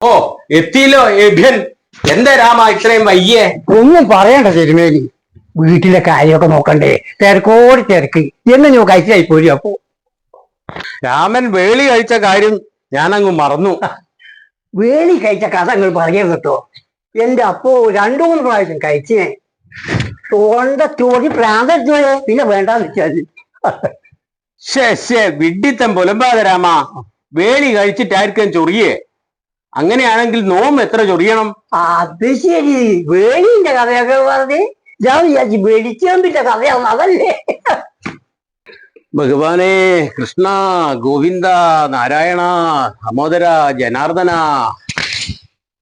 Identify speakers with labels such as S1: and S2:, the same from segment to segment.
S1: ഓ എത്തിയില്ലോ എഭ്യൻ എന്താ രാമ ഇത്രയും വയ്യേ?
S2: ഒന്നും പറയണ്ട തിരുമേനി വീട്ടിലെ കാര്യമൊക്കെ നോക്കണ്ടേ. തിരക്കോടി തിരക്ക്. എന്നെ ഞാൻ കഴിച്ചായി പോരും അപ്പോ.
S1: രാമൻ വേളി കഴിച്ച കാര്യം ഞാനങ്ങ് മറന്നു.
S2: വേളി കഴിച്ച കഥ നിങ്ങൾ പറയരുത് കേട്ടോ. എന്റെ അപ്പോ രണ്ടു മൂന്ന് പ്രാവശ്യം കഴിച്ചേ. തോണ്ട ചോടി പ്രാന്തോയെ പിന്നെ വേണ്ടാന്ന് വെച്ചാൽ
S1: ശേ ശേ വിഡിത്തം പുലമ്പാതെ രാമ. വേളി കഴിച്ചിട്ടായിരിക്കും ചൊറിയേ. അങ്ങനെയാണെങ്കിൽ നോം എത്ര ചൊറിയണം
S2: അത് ശരി. വേണിന്റെ കഥയൊക്കെ പറഞ്ഞ് ഞാൻ വിചാരിച്ചു കഥയാണ് അതല്ലേ?
S1: ഭഗവാനെ കൃഷ്ണ ഗോവിന്ദ നാരായണ ദാമോദര ജനാർദ്ദന.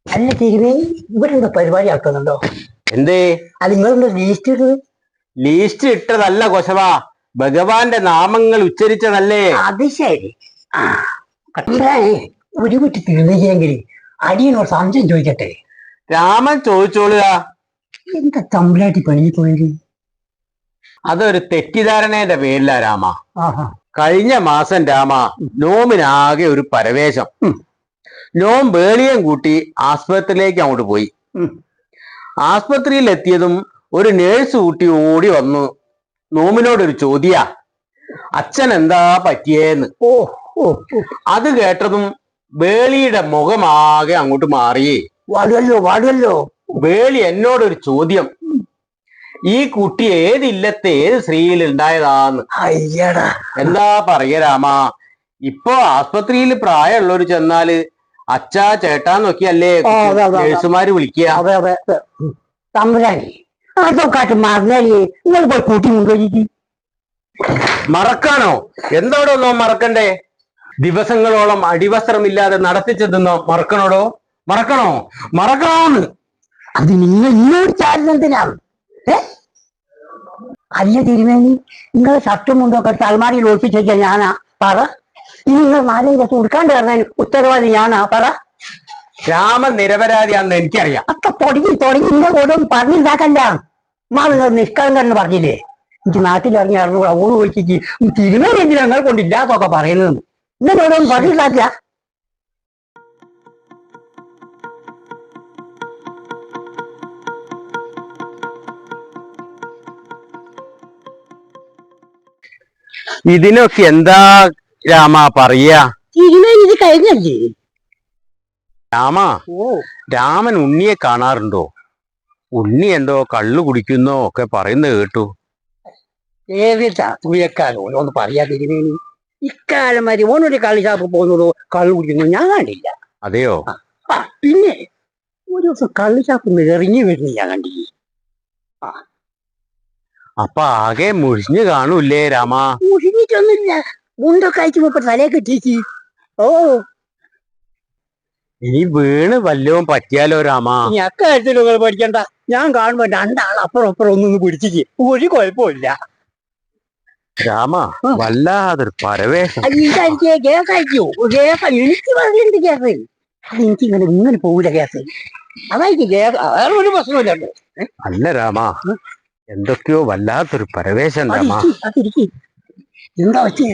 S2: അല്ല തീരുമേ എന്താ പരിപാടി ആക്കുന്നുണ്ടോ
S1: എന്തേ?
S2: അത് നിങ്ങളുടെ ലീസ്റ്റ് ഇട്ടത്?
S1: ലീസ്റ്റ് ഇട്ടതല്ല കൊശവ. ഭഗവാന്റെ നാമങ്ങൾ ഉച്ചരിച്ചതല്ലേ?
S2: അത് ശരി. ആ കണ്ടാലേ ഒരു കുറ്റി തീർന്നില്ലെങ്കിൽ അടിയനോട് സംശയം ചോദിക്കട്ടെ?
S1: രാമൻ ചോദിച്ചോളുക.
S2: എന്താ തമ്പുരാട്ടി പണിയിൽ പോയത്?
S1: അതൊരു തെറ്റിദ്ധാരണയുടെ പേരില രാമ. കഴിഞ്ഞ മാസം രാമ നോമിനാകെ ഒരു പരവേശം. നോം വേളിയം കൂട്ടി ആസ്പത്രിയിലേക്ക് അങ്ങോട്ട് പോയി. ആസ്പത്രിയിൽ എത്തിയതും ഒരു നേഴ്സ് കൂട്ടി ഓടി വന്നു. നോമിനോടൊരു ചോദ്യ. അച്ഛൻ എന്താ പറ്റിയേന്ന്.
S2: ഓ.
S1: അത് കേട്ടതും വേളിയുടെ മുഖമാകെ അങ്ങോട്ട് മാറിയേ
S2: വാടുവല്ലോ വാടുവല്ലോ
S1: വേളി എന്നോടൊരു ചോദ്യം. ഈ കുട്ടി ഏത് ഇല്ലത്തെ ഏത് സ്ത്രീയിൽ ഉണ്ടായതാന്ന്?
S2: അയ്യടാ.
S1: എന്താ പറയ രാമ? ഇപ്പൊ ആസ്പത്രിയിൽ പ്രായമുള്ളവർ ചെന്നാൽ അച്ഛാ
S2: ചേട്ടാ നോക്കിയല്ലേ.
S1: നേഴ്സുമാര് വിളിക്കുക.
S2: തമ്പുരാനി അതൊക്കെ മറന്നാലേ നിങ്ങൾ പോയി കൂട്ടി
S1: മറക്കാനോ എന്തോടോ മറക്കണ്ടേ? ദിവസങ്ങളോളം അടിവസ്ത്രമില്ലാതെ നടത്തിച്ചെന്നോ മറക്കണോടോ? മറക്കണോ? മറക്കണോന്ന്.
S2: അത് നിങ്ങൾ ഇന്നോട് ചാരുന്നതിനാണ് ഏ? അല്ല തിരുമേനി നിങ്ങൾ ഷർട്ടും മുണ്ടൊക്കെ തലമാരിയിൽ ഒളിപ്പിച്ച് വെച്ചാൽ ഞാനാ പറ. ഇനി നിങ്ങൾ നാലഞ്ച് ദിവസം ഉടുക്കാണ്ട് ഉത്തരവാദി ഞാനാ പറ.
S1: രാമൻ നിരപരാധിയാണെന്ന് എനിക്കറിയാം.
S2: അപ്പൊ തുടങ്ങി തുടങ്ങി നിങ്ങൾ ഓരോന്ന് പറഞ്ഞിണ്ടാക്കണ്ട. മാ നിങ്ങൾ നിഷ്കളങ്കരെന്ന് പറഞ്ഞില്ലേ? എനിക്ക് നാട്ടിലിറങ്ങി അറിഞ്ഞു ഓട് ഒഴിച്ചിട്ട് തിരുമേനി എന്തിനാ നിങ്ങൾ കൊണ്ടില്ലാത്തൊക്കെ പറയുന്നത് ഓരോന്ന് പറഞ്ഞില്ലാത്ത
S1: ഇതിനൊക്കെ എന്താ രാമ പറയാ?
S2: തിരുമേനി ഇത് കഴിഞ്ഞല്ലേ?
S1: രാമ രാമൻ ഉണ്ണിയെ കാണാറുണ്ടോ? ഉണ്ണി എന്തോ കള്ളു കുടിക്കുന്നോ ഒക്കെ പറയുന്ന കേട്ടു.
S2: ഏതാ തുയക്കാലം ഒന്ന് പറയാ തിരുമേനി ഇക്കാലം വരെ ഓനൊരു കള്ളി ഷാപ്പ് പോകുന്നതോ കള്ളു കുടിക്കുന്നു ഞാൻ കണ്ടില്ല
S1: അതെയോ?
S2: ആ പിന്നെ ഒരു ദിവസം കള്ളി ഷാപ്പ് നിന്ന് ഇറങ്ങി വരുന്നു ഞാൻ കണ്ടില്ല
S1: അപ്പൊ ആകെ മുഴിഞ്ഞു കാണൂല്ലേ രാമ?
S2: മുഷിഞ്ഞിട്ടൊന്നുമില്ല മുണ്ടൊക്കെ അയച്ചു മുപ്പ തലയെ കെട്ടിച്ച് ഓ.
S1: ഇനി വീണ് വല്ലവും പറ്റിയാലോ രാമ?
S2: ഇനി അക്കാര്യത്തിൽ പഠിക്കണ്ട. ഞാൻ കാണുമ്പോ രണ്ടാൾ അപ്പുറം അപ്പുറം ഒന്നൊന്ന് പിടിച്ചിക്ക് ഒരു കുഴപ്പമില്ല
S1: രാമ വല്ലാതൊരു പരവേശം
S2: ഇതയച്ചേ ഗ്യാസ് അയക്കോ ഗ്യാസ് എനിക്ക് പറഞ്ഞിട്ടുണ്ട് ഗ്യാസ് എനിക്ക് ഇങ്ങനെ ഇങ്ങനെ പോവില്ല ഗ്യാസ് വേറെ ഒരു പ്രശ്നമില്ല
S1: അല്ല രാമ. എന്തൊക്കെയോ വല്ലാത്തൊരു പരവേശം രാമ.
S2: എന്താ പറ്റേ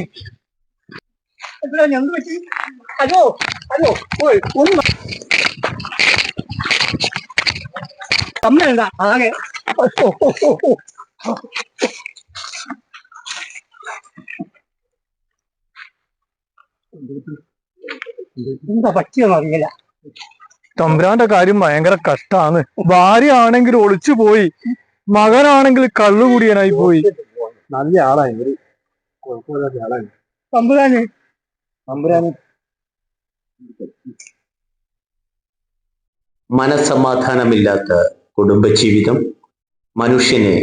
S2: എന്ത് പറ്റി? ഹലോ ഹലോ ഒന്ന് അമ്മ എന്താ ആകെ ഓ, ഓ, ഓ, ഓ, ഓ. എന്താ പറ്റിയെന്ന് അറിയില്ല.
S3: തമ്പുരാന്റെ കാര്യം ഭയങ്കര കഷ്ടാണ്. ഭാര്യ ആണെങ്കിൽ ഒളിച്ചു പോയി. മകനാണെങ്കിൽ കള്ളുകൂടിയനായി പോയി.
S4: നല്ല ആളായി ഒരു കുഴപ്പമില്ലാത്ത ആളാണ്.
S2: തമ്പുരാന്.
S4: തമ്പുരാന്.
S5: മനസമാധാനമില്ലാത്ത കുടുംബജീവിതം മനുഷ്യനെ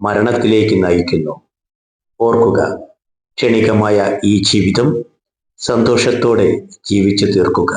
S5: മരണത്തിലേക്ക് നയിക്കുന്നു. ഓർക്കുക ക്ഷണികമായ ഈ ജീവിതം സന്തോഷത്തോടെ ജീവിച്ചു തീർക്കുക.